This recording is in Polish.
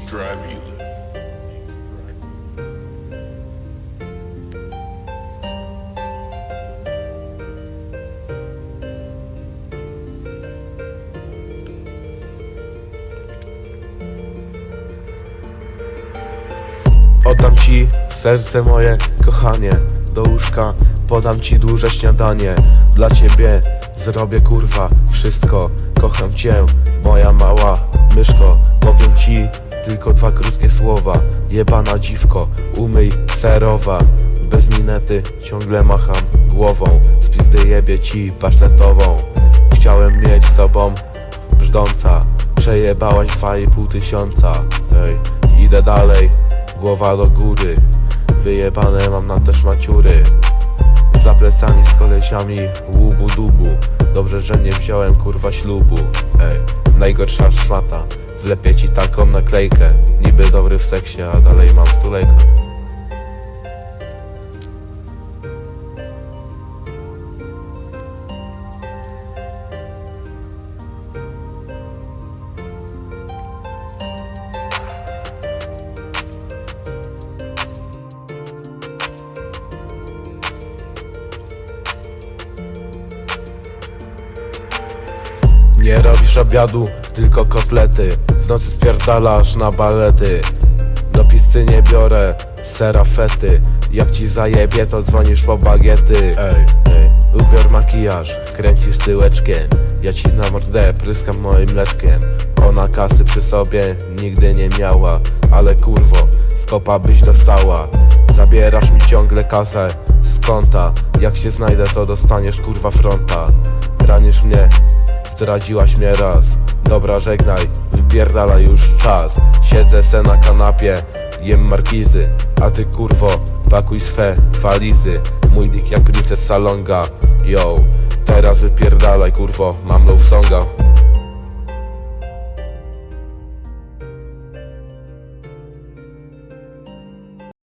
Dracula. Oddam ci serce moje, kochanie Do łóżka. Podam ci duże śniadanie. Dla ciebie zrobię kurwa wszystko. Kocham cię, moja mała myszko. Powiem ci tylko dwa krótkie słowa. Jebana dziwko, umyj serowa. Bez minety ciągle macham głową. Z pizdy jebie ci pasztetową Chciałem mieć z tobą brzdąca. Przejebałaś dwa i pół tysiąca. Ej, idę dalej, głowa do góry. Wyjebane mam na też maciury. Za plecami z kolesiami łubu dubu. Dobrze, że nie wziąłem kurwa ślubu. Ej, najgorsza szmata Wlepię ci taką naklejkę. Niby dobry w seksie, a dalej mam stulejkę Nie robisz obiadu, tylko kotlety W nocy spierdalasz na balety. Do pizzy nie biorę serafety. Jak ci zajebie to dzwonisz po bagiety. Ej, ej. Ubior makijaż, kręcisz tyłeczkiem. Ja ci na mordę pryskam moim mleczkiem. Ona kasy przy sobie nigdy nie miała. Ale kurwo, skopa byś dostała. Zabierasz mi ciągle kasę z konta. Jak się znajdę to dostaniesz kurwa fronta. Ranisz mnie, Zdradziłaś mnie raz. Dobra żegnaj, wypierdala już czas. Siedzę se na kanapie, jem markizy. A ty kurwo, pakuj swe walizy. Mój dick jak princess salonga Yo, teraz wypierdalaj kurwo, mam love songa